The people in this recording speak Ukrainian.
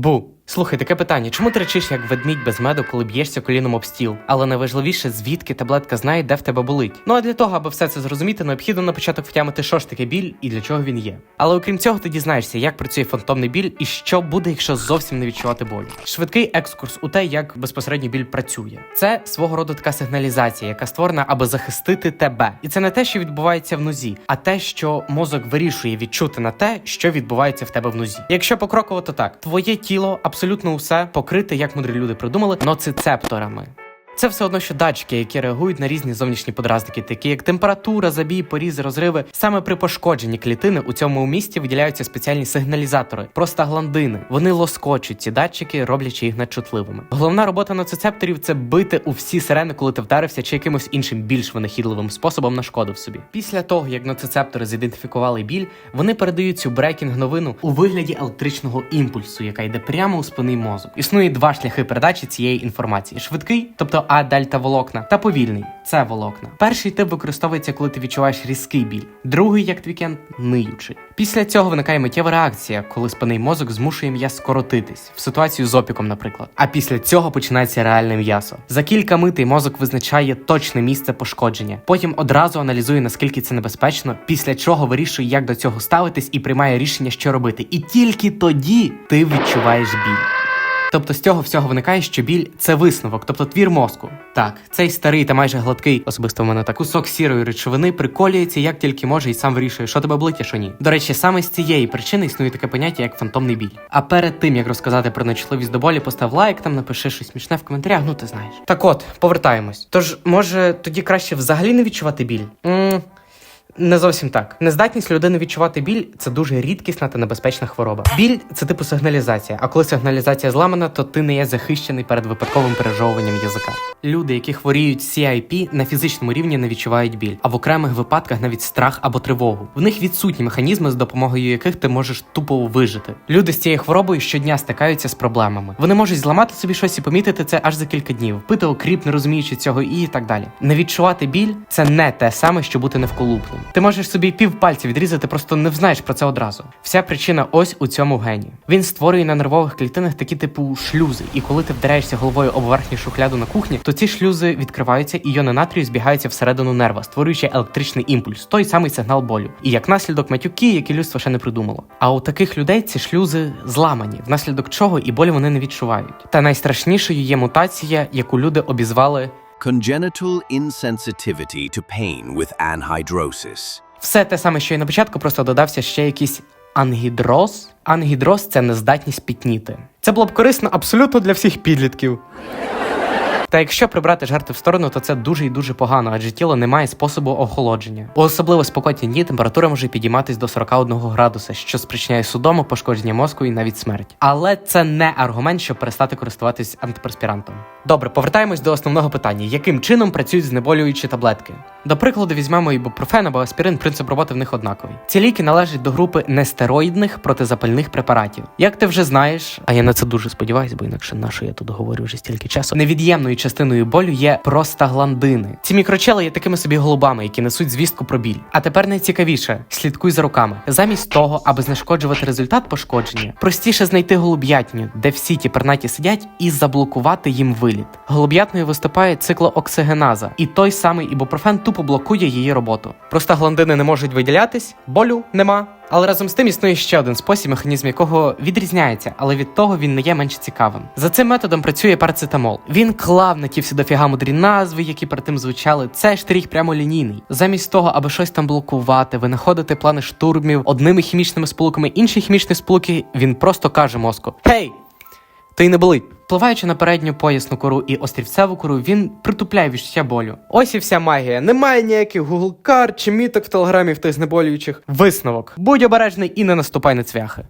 beau. Слухай, таке питання: чому ти речиш як ведмідь без меду, коли б'єшся коліном об стіл? Але найважливіше, звідки таблетка знає, де в тебе болить. Ну а для того, аби все це зрозуміти, необхідно на початок втямити, що ж таке біль і для чого він є. Але окрім цього, ти дізнаєшся, як працює фантомний біль і що буде, якщо зовсім не відчувати болю. Швидкий екскурс у те, як безпосередньо біль працює. Це свого роду така сигналізація, яка створена, аби захистити тебе. І це не те, що відбувається в нозі, а те, що мозок вирішує відчути на те, що відбувається в тебе в нозі. Якщо покроково, то так, твоє тіло абсолютно усе покрите, як мудрі люди придумали, ноцицепторами. Це все одно, що датчики, які реагують на різні зовнішні подразники, такі як температура, забій, порізи, розриви. Саме при пошкодженні клітини у цьому місці виділяються спеціальні сигналізатори, простагландини. Вони лоскочуть ці датчики, роблячи їх надчутливими. Головна робота ноцицепторів це бити у всі сирени, коли ти вдарився чи якимось іншим більш винахідливим способом нашкодив собі. Після того, як ноцицептори зідентифікували біль, вони передають цю брекінг новину у вигляді електричного імпульсу, яка йде прямо у спинний мозок. Існує два шляхи передачі цієї інформації: швидкий, тобто А дельта волокна, та повільний це волокна. Перший тип використовується, коли ти відчуваєш різкий біль, другий, як твікенд, ниючий. Після цього виникає миттєва реакція, коли спинний мозок змушує м'яз скоротитись в ситуацію з опіком, наприклад. А після цього починається реальне м'ясо. За кілька митей мозок визначає точне місце пошкодження, потім одразу аналізує наскільки це небезпечно, після чого вирішує, як до цього ставитись, і приймає рішення, що робити. І тільки тоді ти відчуваєш біль. Тобто з цього всього виникає, що біль це висновок, тобто твір мозку. Так, цей старий та майже гладкий, особисто в мене так, кусок сірої речовини приколюється як тільки може, і сам вирішує, що тебе болить, а що ні. До речі, саме з цієї причини існує таке поняття, як фантомний біль. А перед тим як розказати про нечутливість до болі, постав лайк, там напиши щось смішне в коментарях, ну ти знаєш. Так от, повертаємось. Тож, може, тоді краще взагалі не відчувати біль? м не зовсім так. Нездатність людини відчувати біль це дуже рідкісна та небезпечна хвороба. Біль це типу сигналізація. А коли сигналізація зламана, то ти не є захищений перед випадковим пережовуванням язика. Люди, які хворіють CIP, на фізичному рівні не відчувають біль, а в окремих випадках навіть страх або тривогу. В них відсутні механізми, з допомогою яких ти можеш тупо вижити. Люди з цією хворобою щодня стикаються з проблемами. Вони можуть зламати собі щось і помітити це аж за кілька днів, пити окріп, не розуміючи цього, і так далі. Не відчувати біль це не те саме, що бути невколупним. Ти можеш собі пів пальця відрізати, просто не взнаєш про це одразу. Вся причина ось у цьому гені. Він створює на нервових клітинах такі типу шлюзи, і коли ти вдаряєшся головою об верхню шухляду на кухні, то ці шлюзи відкриваються і іони натрію збігаються всередину нерва, створюючи електричний імпульс, той самий сигнал болю. І як наслідок матюки, які людство ще не придумало. А у таких людей ці шлюзи зламані, внаслідок чого і болі вони не відчувають. Та найстрашнішою є мутація, яку люди обізвали Congenital insensitivity to pain with anhydrosis. Все те саме, що і на початку, просто додався ще якийсь ангідроз. Ангідроз це нездатність пітніти. Це було б корисно абсолютно для всіх підлітків. Та якщо прибрати жертви в сторону, то це дуже і дуже погано, адже тіло не має способу охолодження. У особливо спокотні дні температура може підійматись до 41 градуса, що спричиняє судому, пошкодження мозку і навіть смерть. Але це не аргумент, щоб перестати користуватись антиперспірантом. Добре, повертаємось до основного питання: яким чином працюють знеболюючі таблетки? До прикладу, візьмемо ібупрофен або аспірин, принцип роботи в них однаковий. Ці ліки належать до групи нестероїдних протизапальних препаратів. Як ти вже знаєш, а я на це дуже сподіваюсь, бо інакше на що я тут говорю вже стільки часу. Невід'ємною частиною болю є простагландини. Ці мікрочели є такими собі голубами, які несуть звістку про біль. А тепер найцікавіше слідкуй за руками. Замість того, аби знешкоджувати результат пошкодження, простіше знайти голуб'ятню, де всі ті пернаті сидять, і заблокувати їм виліт. Голуб'ятною виступає циклооксигеназа, і той самий ібупрофен тупо блокує її роботу. Простагландини не можуть виділятись, болю нема. Але разом з тим існує ще один спосіб, механізм якого відрізняється, але від того він не є менш цікавим. За цим методом працює парацетамол. Він клав на ті всі дофіга мудрі назви, які перед тим звучали. Це штрих прямолінійний. Замість того, аби щось там блокувати, винаходити плани штурмів одними хімічними сполуками, інші хімічні сполуки, він просто каже мозку: Гей! Ти не болить. Впливаючи на передню поясну кору і острівцеву кору, він притупляє відчуття болю. Ось і вся магія. Немає ніяких Google карт чи міток в телеграмі в тих знеболюючих. Висновок. Будь обережний і не наступай на цвяхи.